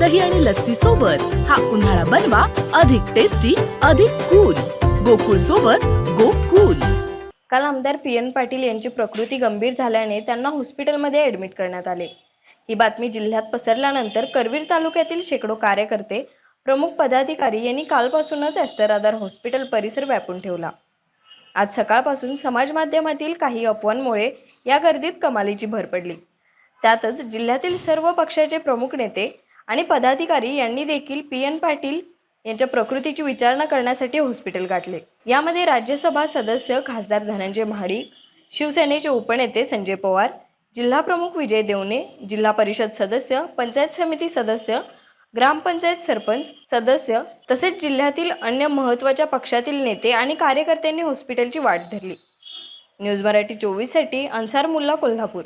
दही आणि लस्सी सोबत हा उन्हाळा बनवा अधिक टेस्टी अधिक कूल गोकुळ सोबत गोकुल. काल आमदार पी एन पाटील यांची प्रकृती गंभीर झाल्याने त्यांना हॉस्पिटलमध्ये ऍडमिट करण्यात आले. ही बातमी जिल्ह्यात पसरल्यानंतर करवीर तालुक्यातील शेकडो कार्यकर्ते प्रमुख पदाधिकारी यांनी कालपासूनच एस्टर आधार हॉस्पिटल परिसर व्यापून ठेवला. आज सकाळपासून समाज माध्यमातील काही अफवांमुळे या गर्दीत कमालीची भर पडली. त्यातच जिल्ह्यातील सर्व पक्षाचे प्रमुख नेते आणि पदाधिकारी यांनी देखील पी एन पाटील यांच्या प्रकृतीची विचारणा करण्यासाठी हॉस्पिटल गाठले. यामध्ये राज्यसभा सदस्य खासदार धनंजय महाडिक शिवसेनेचे उपनेते संजय पवार जिल्हा प्रमुख विजय देवणे जिल्हा परिषद सदस्य पंचायत समिती सदस्य ग्रामपंचायत सरपंच सदस्य तसेच जिल्ह्यातील अन्य महत्त्वाच्या पक्षातील नेते आणि कार्यकर्त्यांनी हॉस्पिटलची वाट धरली. न्यूज मराठी चोवीससाठी अन्सार मुल्ला कोल्हापूर.